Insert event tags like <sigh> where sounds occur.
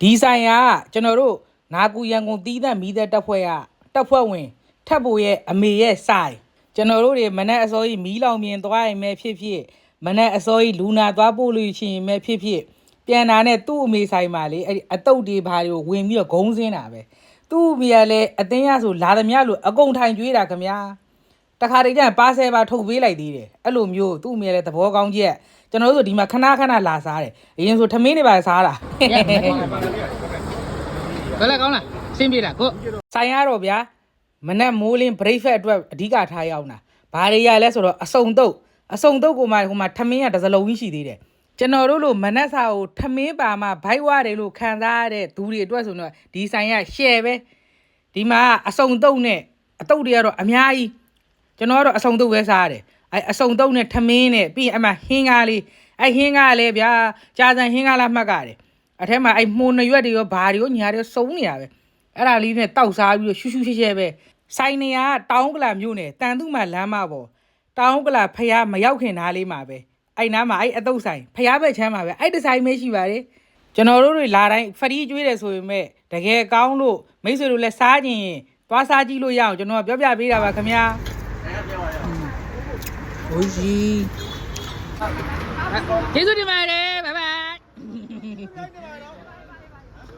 ဒီဆိုင်ကကျွန်တော်တို့နာကူရန်ကုန်တီးသက်မီးသက်တပ်ဖွဲ့ကတပ်ဖွဲ့ဝင်ထပ်ဖို့ရဲ့အမေရဲ့ဆိုင်ကျွန်တော်တို့တွေမနေ့အစောကြီးမီးလောင်မြင်သွားရင်ပဲဖြစ်ဖြစ်မနေ့အစောကြီးလူနာသွားပို့လို့ရှိရင်ပဲဖြစ်ဖြစ်ပြန်လာတဲ့သူ့အမေဆိုင်မှာလေအဲ့ဒီအတုတ်တွေဘာတွေကိုဝင်ပြီးတော့ဂုံးစင်းတာပဲသူ့အမေကလည်းအတင်းရဆိုလာသမျှလို့အကုန်ထိုင်ကျွေးတာခင်ဗျာ တခါတည်းကျရင်ပါဆယ်ပါထုတ်ပေးလိုက်သေးတယ်အဲ့လိုမျိုးသူ့အမေလည်းသဘောကောင်းချက်ကျွန်တော်တို့ဆိုဒီမှာခဏခဏလာစားတယ်အရင်ဆိုထမင်းတွေပါစားတာဘယ်လဲကောင်းလားရှင်းပြတာကိုဆိုင်ရတော့ဗျာမနက်မိုးလင်း breakfast အတွက်အဓိကထားရောက်တာဘာတွေရလဲဆိုတော့အစုံတုတ်အစုံတုတ်ကိုမှဟိုမှာထမင်းကတစ်စလုံးကြီးရှိသေးတယ်ကျွန်တော်တို့လိုမနက်စာကိုထမင်းပါမှဘိုက်ဝတယ်လို့ခံစားရတဲ့သူတွေအတွက်ဆိုတော့ဒီဆိုင်က share ပဲဒီမှာအစုံတုတ်နဲ့အတုတ်တွေကတော့အများကြီး ကျွန်တော်ကတော့အစုံတုတ်ပဲစားရတယ်အဲအစုံတုတ်နဲ့ထမင်းနဲ့ပြီးရင်အမှဟင်းကားလေးအဲဟင်းကားလည်းဗျာကြာစံဟင်းကားလားမှတ်ကြတယ်အထက်မှာအဲမှုန်နရွက်တွေရောဘာတွေရောညာတွေရောစုံနေရပဲအဲ့ဒါလေးနဲ့တောက်စားပြီးတော့ရှူးရှူးရှဲရှဲပဲဆိုင်နေရတောင်းကလာမြို့နယ်တန်သူမှလမ်းမပေါ်တောင်းကလာဖះမရောက်ခင်သားလေးမှာပဲအဲ့နားမှာအဲ့အတုတ်ဆိုင်ဖះဘက်ချမ်းမှာပဲအဲ့ဒီဆိုင်မရှိပါလေကျွန်တော်တို့တွေလာတိုင်းဖရီးကျွေးတယ်ဆိုပေမဲ့တကယ်ကောင်းလို့မိတ်ဆွေတို့လည်းစားခြင်းရင်သွားစားကြည့်လို့ရအောင်ကျွန်တော်ကပြောပြပေးတာပါခင်ဗျာ 오지? 개소리 말해. 바이바이. <laughs>